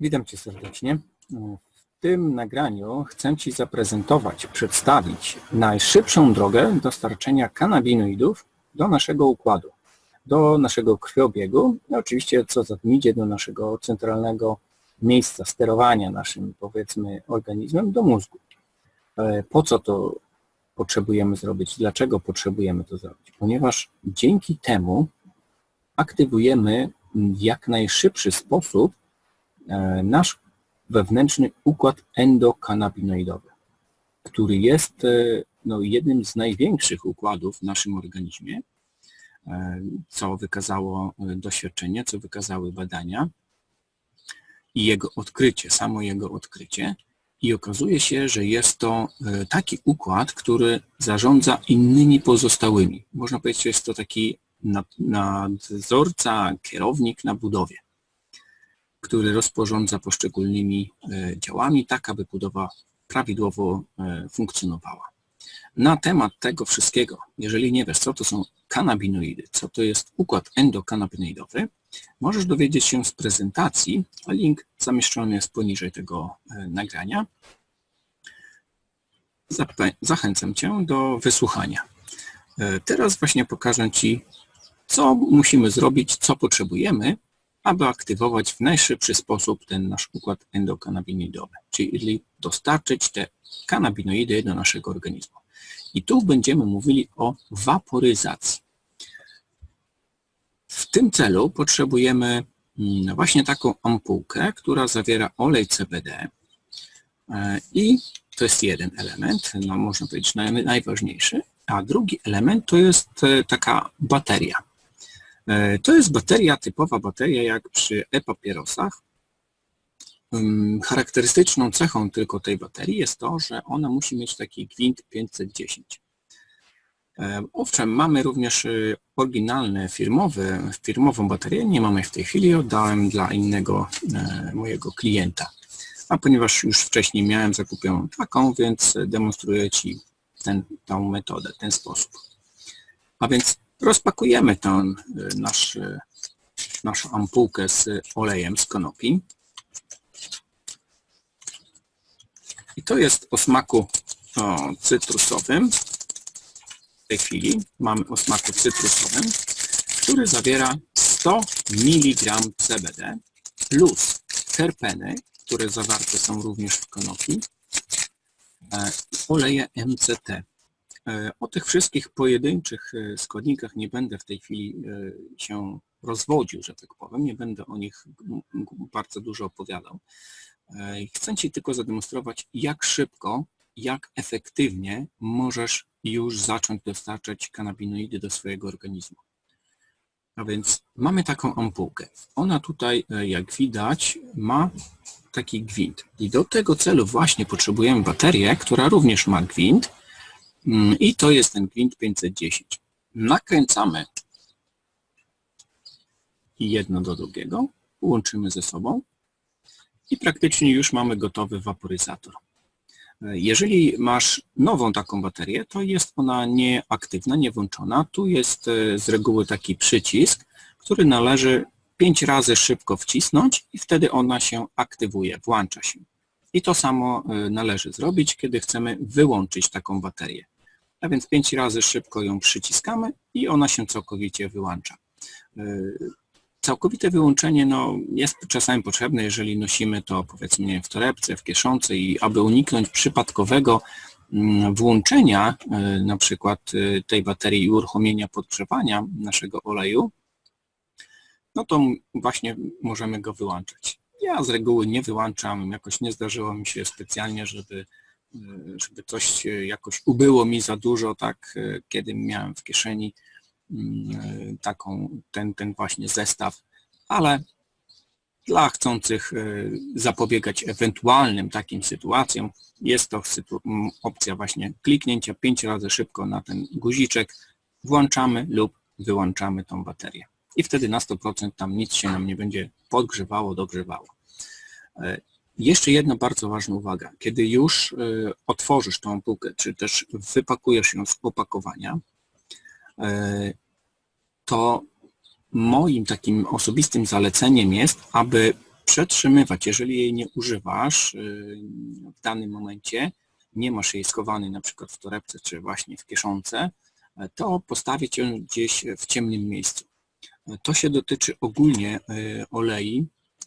Witam Cię serdecznie. W tym nagraniu chcę Ci zaprezentować, przedstawić najszybszą drogę dostarczenia kanabinoidów do naszego układu, do naszego krwiobiegu i oczywiście, co za tym idzie, do naszego centralnego miejsca sterowania naszym, powiedzmy, organizmem, do mózgu. E, Po co to potrzebujemy zrobić? Dlaczego potrzebujemy to zrobić? Ponieważ dzięki temu aktywujemy w jak najszybszy sposób nasz wewnętrzny układ endokanabinoidowy, który jest e, no, jednym z największych układów w naszym organizmie, e, co wykazało e, doświadczenie, co wykazały badania i jego odkrycie, samo jego odkrycie. I okazuje się, że jest to e, taki układ, który zarządza innymi pozostałymi. Można powiedzieć, że jest to taki nad- nadzorca, kierownik na budowie, który rozporządza poszczególnymi e, działami, tak aby budowa prawidłowo e, funkcjonowała. Na temat tego wszystkiego, jeżeli nie wiesz, co to są kanabinoidy, co to jest układ endokanabinoidowy, możesz dowiedzieć się z prezentacji, link zamieszczony jest poniżej tego e, nagrania. Zachęcam Cię do wysłuchania. Teraz właśnie pokażę Ci, co musimy zrobić, co potrzebujemy, aby aktywować w najszybszy sposób ten nasz układ endokanabinoidowy, czyli dostarczyć te kanabinoidy do naszego organizmu. I tu będziemy mówili o waporyzacji. W tym celu potrzebujemy mm, właśnie taką ampułkę, która zawiera olej CBD e, i to jest jeden element, no można powiedzieć naj, najważniejszy, a drugi element to jest e, taka bateria. E, To jest bateria, typowa bateria jak przy e-papierosach. Charakterystyczną cechą tylko tej baterii jest to, że ona musi mieć taki gwint 510. E, Owszem, mamy również y, oryginalne firmowe, firmową baterię, nie mamy w tej chwili, oddałem dla innego e, mojego klienta. A ponieważ już wcześniej miałem zakupioną taką, więc demonstruję Ci tą metodę, ten sposób. A więc rozpakujemy ten y, nasz, y, naszą ampułkę z olejem z konopi. I to jest o smaku o, cytrusowym. W tej chwili mamy o smaku cytrusowym, który zawiera 100 mg CBD plus terpeny, które zawarte są również w konopi, e, oleje MCT. E, O tych wszystkich pojedynczych e, składnikach nie będę w tej chwili e, się rozwodził, że tak powiem, nie będę o nich bardzo dużo opowiadał. Chcę Ci tylko zademonstrować, jak szybko, jak efektywnie możesz już zacząć dostarczać kanabinoidy do swojego organizmu. A więc mamy taką ampułkę. Ona tutaj, jak widać, ma taki gwint. I do tego celu właśnie potrzebujemy baterię, która również ma gwint, I to jest ten gwint 510. Nakręcamy jedno do drugiego, łączymy ze sobą i praktycznie już mamy gotowy waporyzator. E, Jeżeli masz nową taką baterię, to jest ona nieaktywna, niewłączona. Tu jest e, z reguły taki przycisk, który należy 5 razy szybko wcisnąć i wtedy ona się aktywuje, włącza się. I to samo e, należy zrobić, kiedy chcemy wyłączyć taką baterię. A więc 5 razy szybko ją przyciskamy i ona się całkowicie wyłącza. Yy, Całkowite wyłączenie no, jest czasami potrzebne, jeżeli nosimy to powiedzmy w torebce, w kieszonce i aby uniknąć przypadkowego mm, włączenia yy, na przykład yy, tej baterii i uruchomienia podgrzewania naszego oleju, no to właśnie możemy go wyłączać. Ja z reguły nie wyłączam, jakoś nie zdarzyło mi się specjalnie, żeby żeby coś y, jakoś ubyło mi za dużo, tak, y, kiedy miałem w kieszeni mm, y, taką, ten, ten właśnie zestaw, ale dla chcących zapobiegać ewentualnym takim sytuacjom jest to opcja właśnie kliknięcia pięć razy szybko na ten guziczek, włączamy lub wyłączamy tą baterię. I wtedy na 100% tam nic się nam nie będzie podgrzewało, dogrzewało. Jeszcze jedna bardzo ważna uwaga. Kiedy już y, otworzysz tą ampułkę, czy też wypakujesz ją z opakowania, y, to moim takim osobistym zaleceniem jest, aby przetrzymywać, jeżeli jej nie używasz y, w danym momencie, nie masz jej schowanej na przykład w torebce czy właśnie w kieszonce, to postawić ją gdzieś w ciemnym miejscu. To się dotyczy ogólnie olei,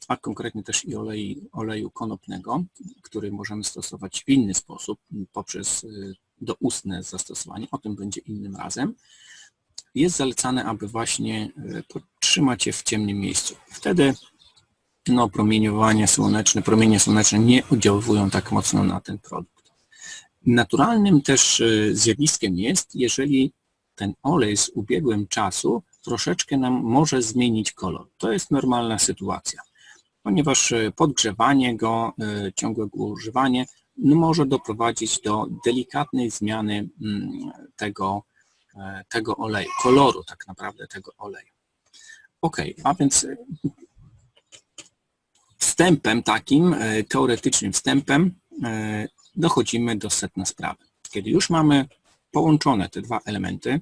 a konkretnie też i oleju konopnego, który możemy stosować w inny sposób poprzez y, doustne zastosowanie, o tym będzie innym razem. Jest zalecane, aby właśnie y, podtrzymać je w ciemnym miejscu. Wtedy no, promieniowanie słoneczne, promienie słoneczne nie oddziaływują tak mocno na ten produkt. Naturalnym też zjawiskiem jest, jeżeli ten olej z ubiegłym czasu troszeczkę nam może zmienić kolor. To jest normalna sytuacja, ponieważ e, podgrzewanie go, e, ciągłe używanie może doprowadzić do delikatnej zmiany mm, tego, e, tego oleju, koloru tak naprawdę tego oleju. Ok, a więc wstępem takim, teoretycznym wstępem dochodzimy do setna sprawy. Kiedy już mamy połączone te dwa elementy,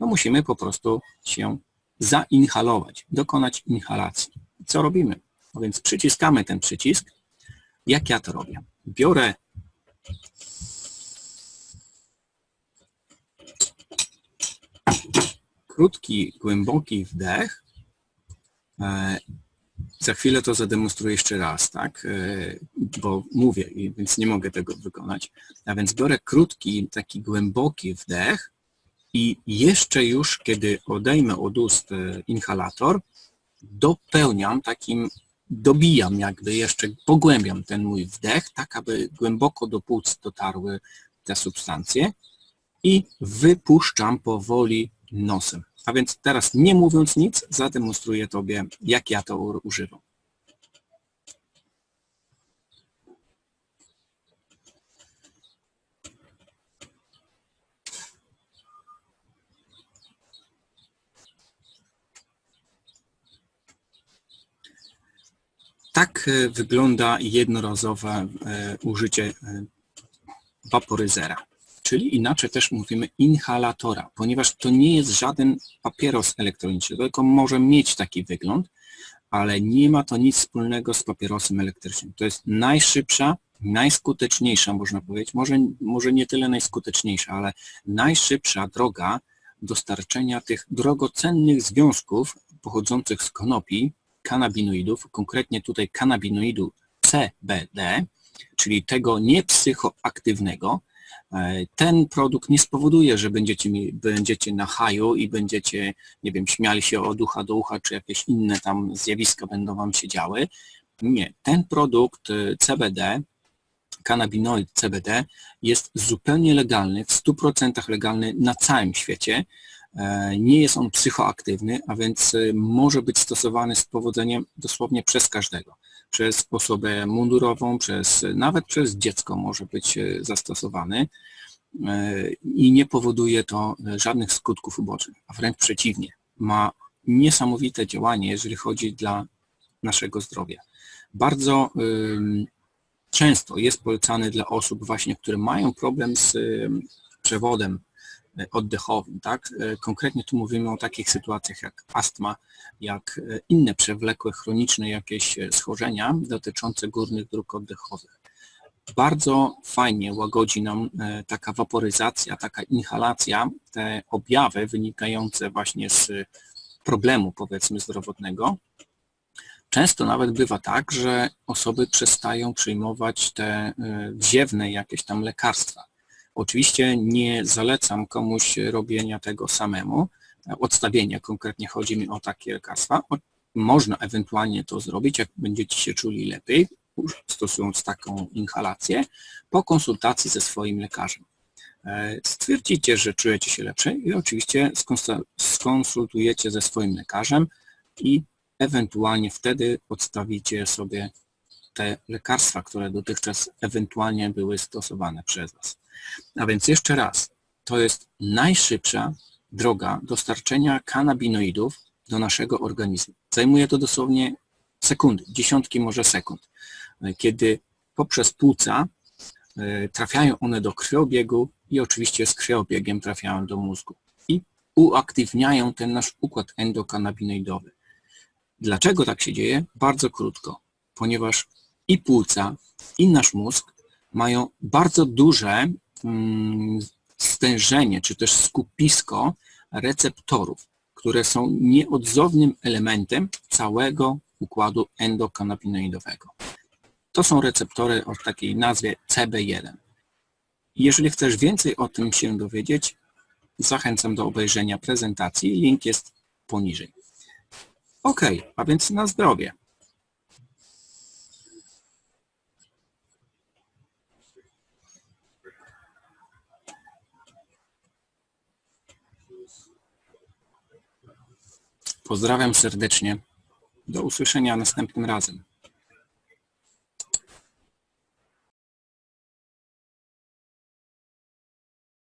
no musimy po prostu się zainhalować, dokonać inhalacji. Co robimy? No więc przyciskamy ten przycisk. Jak ja to robię? Biorę krótki, głęboki wdech. E, za chwilę to zademonstruję jeszcze raz, tak? E, bo mówię, więc nie mogę tego wykonać. A więc biorę krótki, taki głęboki wdech i jeszcze już, kiedy odejmę od ust e, inhalator, dopełniam takim, dobijam jakby jeszcze, pogłębiam ten mój wdech, tak aby głęboko do płuc dotarły te substancje i wypuszczam powoli nosem. A więc teraz nie mówiąc nic, zademonstruję Tobie, jak ja to używam. Tak e, wygląda jednorazowe e, użycie e, waporyzera, czyli inaczej też mówimy inhalatora, ponieważ to nie jest żaden papieros elektroniczny, tylko może mieć taki wygląd, ale nie ma to nic wspólnego z papierosem elektrycznym. To jest najszybsza, najskuteczniejsza, można powiedzieć, może, może nie tyle najskuteczniejsza, ale najszybsza droga dostarczenia tych drogocennych związków pochodzących z konopi kanabinoidów, konkretnie tutaj kanabinoidu CBD, czyli tego niepsychoaktywnego, e, ten produkt nie spowoduje, że będziecie, będziecie na haju i będziecie, nie wiem, śmiali się od ucha do ucha, czy jakieś inne tam zjawiska będą Wam się działy. Nie, ten produkt e, CBD, kanabinoid CBD jest zupełnie legalny, w 100% legalny na całym świecie. E, nie jest on psychoaktywny, a więc e, może być stosowany z powodzeniem dosłownie przez każdego. Przez osobę mundurową, przez, nawet przez dziecko może być e, zastosowany i nie powoduje to żadnych skutków ubocznych, a wręcz przeciwnie. Ma niesamowite działanie, jeżeli chodzi dla naszego zdrowia. Bardzo często jest polecany dla osób właśnie, które mają problem z przewodem oddechowym. Tak? E, konkretnie tu mówimy o takich sytuacjach jak astma, jak e, inne przewlekłe, chroniczne jakieś e, schorzenia dotyczące górnych dróg oddechowych. Bardzo fajnie łagodzi nam taka waporyzacja, taka inhalacja, te objawy wynikające właśnie z problemu powiedzmy zdrowotnego. Często nawet bywa tak, że osoby przestają przyjmować te wziewne jakieś tam lekarstwa Oczywiście nie zalecam komuś robienia tego samemu, odstawienia konkretnie chodzi mi o takie lekarstwa. Można ewentualnie to zrobić, jak będziecie się czuli lepiej, stosując taką inhalację, po konsultacji ze swoim lekarzem. E, stwierdzicie, że czujecie się lepsze i oczywiście skonsultujecie ze swoim lekarzem i ewentualnie wtedy odstawicie sobie te lekarstwa, które dotychczas ewentualnie były stosowane przez Was. A więc jeszcze raz, to jest najszybsza droga dostarczenia kanabinoidów do naszego organizmu. Zajmuje to dosłownie sekundy, dziesiątki może sekund, kiedy poprzez płuca e, trafiają one do krwiobiegu i oczywiście z krwiobiegiem trafiają do mózgu i uaktywniają ten nasz układ endokanabinoidowy. Dlaczego tak się dzieje? Bardzo krótko. Ponieważ i płuca, i nasz mózg mają bardzo duże stężenie, czy też skupisko receptorów, które są nieodzownym elementem całego układu endokanabinoidowego. To są receptory o takiej nazwie CB1. Jeżeli chcesz więcej o tym się dowiedzieć, zachęcam do obejrzenia prezentacji. Link jest poniżej. Ok, a więc na zdrowie. Pozdrawiam serdecznie. Do usłyszenia następnym razem.